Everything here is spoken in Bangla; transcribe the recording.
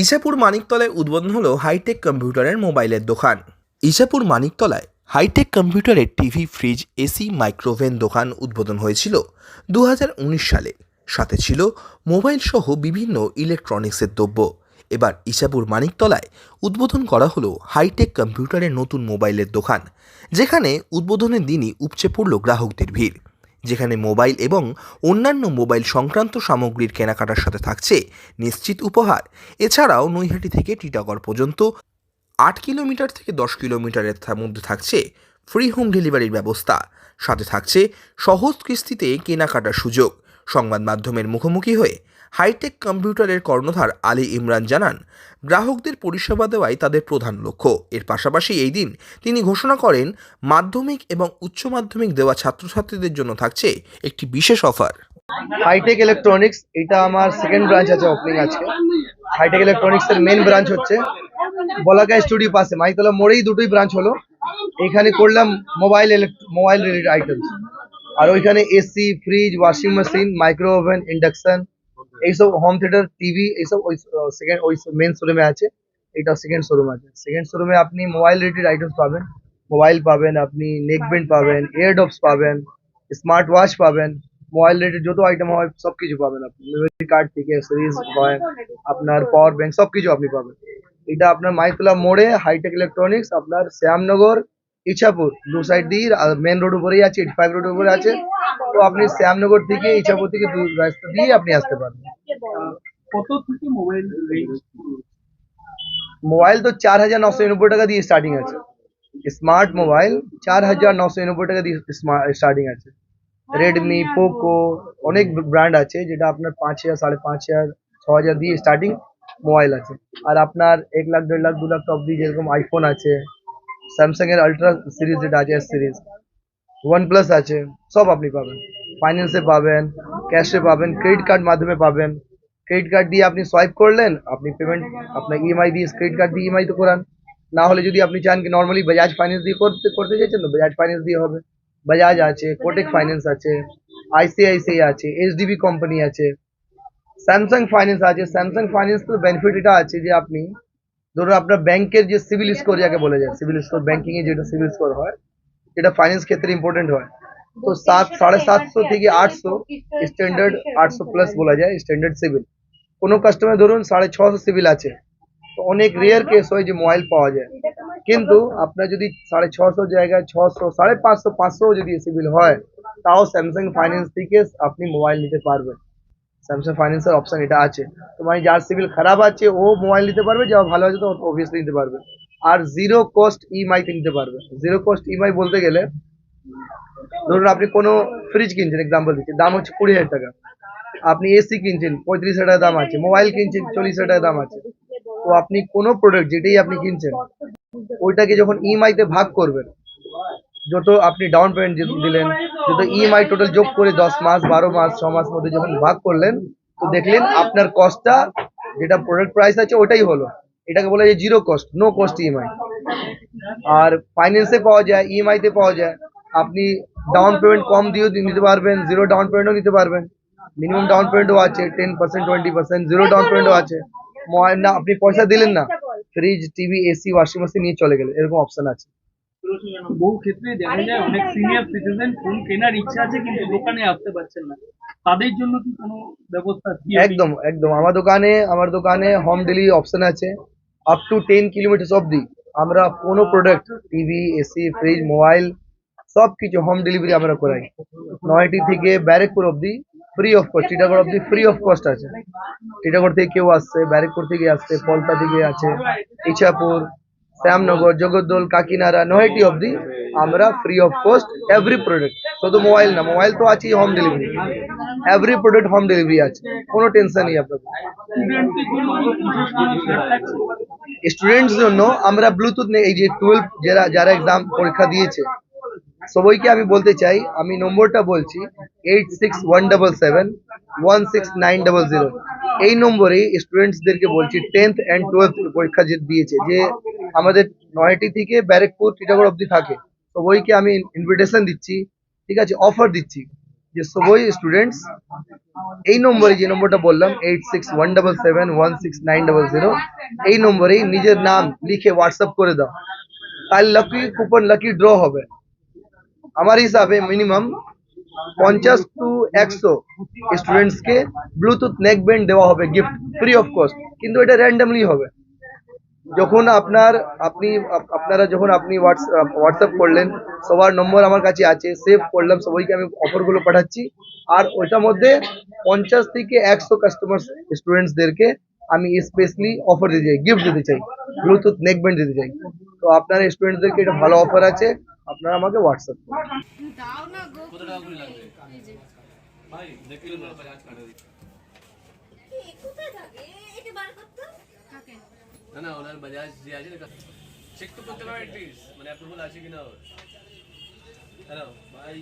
ইসাপুর মানিকতলায় উদ্বোধন হলো হাইটেক কম্পিউটারের মোবাইলের দোকান। ইসাপুর মানিকতলায় হাইটেক কম্পিউটারের TV fridge AC microwave oven দোকান উদ্বোধন হয়েছিল দু হাজার উনিশ সালে। সাথে ছিল মোবাইল সহ বিভিন্ন ইলেকট্রনিক্সের দ্রব্য। এবার ইসাপুর মানিকতলায় উদ্বোধন করা হলো হাইটেক কম্পিউটারের নতুন মোবাইলের দোকান, যেখানে উদ্বোধনের দিনই উপচে পড়ল গ্রাহকদের ভিড়। যেখানে মোবাইল এবং অন্যান্য মোবাইল সংক্রান্ত সামগ্রীর কেনাকাটার সাথে থাকছে নিশ্চিত উপহার। এছাড়াও নৈহাটি থেকে টিটাগড় পর্যন্ত আট কিলোমিটার থেকে দশ কিলোমিটারের মধ্যে থাকছে ফ্রি হোম ডেলিভারির ব্যবস্থা। সাথে থাকছে সহজ কিস্তিতে কেনাকাটার সুযোগ। সংবাদ মাধ্যমের মুখোমুখি হয়ে হাইটেক কম্পিউটারের কর্ণধার আলী ইমরান জানান, গ্রাহকদের পরিষেবা দেওয়াই তাদের প্রধান লক্ষ্য। এর পাশাপাশি এই দিন তিনি ঘোষণা করেন, মাধ্যমিক এবং উচ্চ মাধ্যমিক দেওয়া ছাত্রছাত্রীদের জন্য থাকছে একটি বিশেষ অফার। হাইটেক ইলেকট্রনিক্স, এটা আমার সেকেন্ড ব্রাঞ্চ আছে ওপেনিং আজকে। হাইটেক ইলেকট্রনিক্স এর মেন ব্রাঞ্চ হচ্ছে বলাকায় স্টুডিও পাশে, মাইতলা মোড়েই দুটোই ব্রাঞ্চ হলো। এখানে করলাম মোবাইল মোবাইল রিলেটেড আইটেমস আর ওইখানে AC fridge washing machine micro oven induction এইসব হোম থিয়েটার টিভি এইসব ওই সেকেন্ড ওই মেন শোরুমে আছে। এটা সেকেন্ড শোরুম আছে। সেকেন্ড শোরুমে আপনি মোবাইল রিলেটেড আইটেমস পাবেন। মোবাইল পাবেন, আপনি নেক ব্যান্ড পাবেন এয়ারডপস পাবেন স্মার্ট ওয়াচ পাবেন মোবাইল রিলেটেড যত আইটেম হয় সব কিছু পাবেন আপনি। মেমোরি কার্ড থেকে সিরিজ হয়, আপনার পাওয়ার ব্যাংক সব কিছু আপনি পাবেন। এটা আপনার মাইতলা মোড়ে হাইটেক ইলেকট্রনিক্স আপনার শ্যামনগর, ইছাপুর। দু সাইড দিয়ে মেন রোড উপরেই আছে এইটি ফাইভ রোড উপরে আছে। তো আপনি শ্যামনগর থেকে ইছাপুর থেকে দু রাস্তা দিয়ে আপনি আসতে পারবেন। কত থেকে মোবাইল মোবাইল তো চার হাজার নশো নিরানব্বই টাকা দিয়ে স্টার্টিং আছে। স্মার্ট মোবাইল চার হাজার নশো নিরানব্বই টাকা দিয়ে স্টার্টিং আছে। রেডমি পোকো অনেক ব্র্যান্ড আছে যেটা আপনার পাঁচ হাজার সাড়ে পাঁচ হাজার ছ হাজার দিয়ে স্টার্টিং মোবাইল আছে। আর আপনার এক লাখ দেড় লাখ দু লাখ টপ দিয়ে যেরকম আইফোন আছে। স্যামসাং এর আলট্রা সিরিজ যেটা আছে সিরিজ ওয়ান প্লাস আছে, সব আপনি পাবেন। ফাইন্যান্সে পাবেন ক্যাশে পাবেন ক্রেডিট কার্ড মাধ্যমে পাবেন। ক্রেডিট কার্ড দিয়ে আপনি সোয়াইপ করলেন, আপনি পেমেন্ট আপনার ইএমআই দিয়ে ক্রেডিট কার্ড দিয়ে ইএমআই তো করান। না হলে যদি আপনি চান কি নর্মালি বাজাজ ফাইন্যান্স দিয়ে করতে করতে চাইছেন তো বাজাজ ফাইন্যান্স দিয়ে হবে। বাজাজ আছে কোটেক ফাইন্যান্স আছে আইসিআইসিআই আছে এইচডিবি কোম্পানি আছে স্যামসাং ফাইন্যান্স আছে। স্যামসাং ফাইন্যান্স তো বেনিফিট এটা আছে যে আপনি, ধরুন আপনার ব্যাংকের যে সিভিল স্কোর যাকে বলে যায় সিভিল স্কোর ব্যাংকিং এ যেটা সিভিল স্কোর হয় যেটা ফাইন্যান্স ক্ষেত্রে ইম্পর্টেন্ট হয় তো সাত সাড়ে সাতশো থেকে আটশো স্ট্যান্ডার্ড আটশো প্লাস বলা যায় স্ট্যান্ডার্ড সিভিল কোনো কাস্টমার ধরুন সাড়ে ছশো সিভিল আছে তো অনেক রেয়ার কেস হয় যে মোবাইল পাওয়া যায় কিন্তু আপনার যদি সাড়ে ছশো জায়গায় ছশো সাড়ে পাঁচশো পাঁচশো যদি সিভিল হয় তাও স্যামসাং ফাইন্যান্স থেকে আপনি মোবাইল নিতে পারবেন স্যামসাং ফাইন্যান্সের অপশন এটা আছে তো মানে যার সিভিল খারাপ আছে ও মোবাইল নিতে পারবে যা ভালো আছে তো অবভিয়াসলি নিতে পারবে আর জিরো কস্ট ইএমআই তে নিতে পারবে। জিরো কস্ট ইএমআই বলতে গেলে, ধরুন আপনি কোনো ফ্রিজ কিনছেন এক্সাম্পল দিচ্ছি, দাম হচ্ছে কুড়ি হাজার টাকা। আপনি এসি কিনছেন, পঁয়ত্রিশ হাজার দাম আছে মোবাইল কিনছেন, চল্লিশ হাজার টাকা দাম আছে। তো আপনি কোনো প্রোডাক্ট যেটাই আপনি কিনছেন, ওইটাকে যখন ইএমআই তে ভাগ করবেন, যত আপনি ডাউন পেমেন্ট দিলেন, যত ইএমআই টোটাল যোগ করে দশ মাস, বারো মাস, ছ মাস মধ্যে যখন ভাগ করলেন, তো দেখলেন আপনার কস্টটা যেটা প্রোডাক্ট প্রাইস আছে ওটাই হলো। এটাকে বলা যায় zero cost no cost EMI আর ফাইন্যান্সে পাওয়া যায় ইএমআই তে পাওয়া যায়। আপনি ডাউন পেমেন্ট কম দিয়েও নিতে পারবেন জিরো ডাউন পেমেন্টও নিতে পারবেন। মিনিমাম ডাউন পেমেন্টও আছে ten percent twenty percent zero down পেমেন্টও আছে। মোবাইল না আপনি পয়সা দিলেন না fridge TV AC washing machine নিয়ে চলে গেলেন এরকম অপশন আছে। বহু ক্ষেত্রে দেখা যায় অনেক সিনিয়র সিটিজেন ফোন কেনার ইচ্ছা আছে কিন্তু দোকানে আসতে পারছেন না। তাদের জন্য কি কোনো ব্যবস্থা একদম একদম। আমার দোকানে আমার দোকানে হোম ডেলিভারি অপশন আছে। আপ টু টেন কিলোমিটার অবধি আমরা কোনো product TV AC fridge mobile সব কিছু হোম ডেলিভারি আমরা করাই। নয়টি থেকে ব্যারেকপুর অবধি ফ্রি অফ কস্ট টিটাগড় অবধি ফ্রি অফ কস্ট আছে। টিটাগড় থেকে কেউ আসছে, ব্যারেকপুর থেকে আসছে, পলতা থেকে আছে, ইছাপুর শ্যামনগর, জগদ্দল, কাকিনাড়া, নয়টি অবধি আমরা free of cost every product শুধু মোবাইল না মোবাইল তো আছেই home delivery every product home delivery আছে, কোনো টেনশন নেই আপনাদের। স্টুডেন্টস জন্য আমরা ব্লুটুথ নেই, এই যে টুয়েলভ যারা যারা এক্সাম পরীক্ষা দিয়েছে, সবাইকে আমি বলতে চাই, আমি নম্বরটা বলছি eight six one double seven one six nine double zero এই নম্বরে স্টুডেন্টসদেরকে বলছি টেন্থ অ্যান্ড টুয়েলথ পরীক্ষা যে দিয়েছে, যে আমাদের নয়টি থেকে ব্যারেকপুর, টিটাগড় অবধি থাকে। সবাইকে আমি ইনভিটেশন দিচ্ছি, ঠিক আছে? অফার দিচ্ছি যে সবই স্টুডেন্টস এই নম্বরে যে নম্বরটা বললাম eight six one double seven one six nine double zero এই নম্বরেই নিজের নাম লিখে হোয়াটসঅ্যাপ করে দাও। কাল লাকি কুপন লাকি ড্র হবে। আমার হিসাবে মিনিমাম পঞ্চাশ টু একশো স্টুডেন্টসকে ব্লুটুথ নেক ব্যান্ড দেওয়া হবে গিফট ফ্রি অফ কস্ট কিন্তু এটা র্যান্ডামলি হবে। যখন আপনার আপনি আপনারা যখন আপনি হোয়াটসঅ্যাপ হোয়াটসঅ্যাপ করলেন সবার নম্বর আমার কাছে আছে সেভ করলাম সবাইকে আমি অফারগুলো পাঠাচ্ছি। আর ওইটার মধ্যে পঞ্চাশ থেকে একশো কাস্টমার স্টুডেন্টসদেরকে আমি স্পেশালি অফার দিতে চাই গিফট দিতে চাই ব্লুটুথ নেক ব্যান্ড দিতে চাই। তো আপনার স্টুডেন্টসদেরকে এটা ভালো অফার আছে আপনারা আমাকে হোয়াটসঅ্যাপ করুন দাও না গো কত টাকা করে লাগবে এই যে। ভাই দেখি না বাজাজ কাটা দিই এ কোথায় থাকে এটা বার করতে থাকে না না, ওনার বাজাজ যে আছে চেক তো করতে পারে মানে অ্যাপ্রুভাল আছে কিনা? ওর হ্যালো ভাই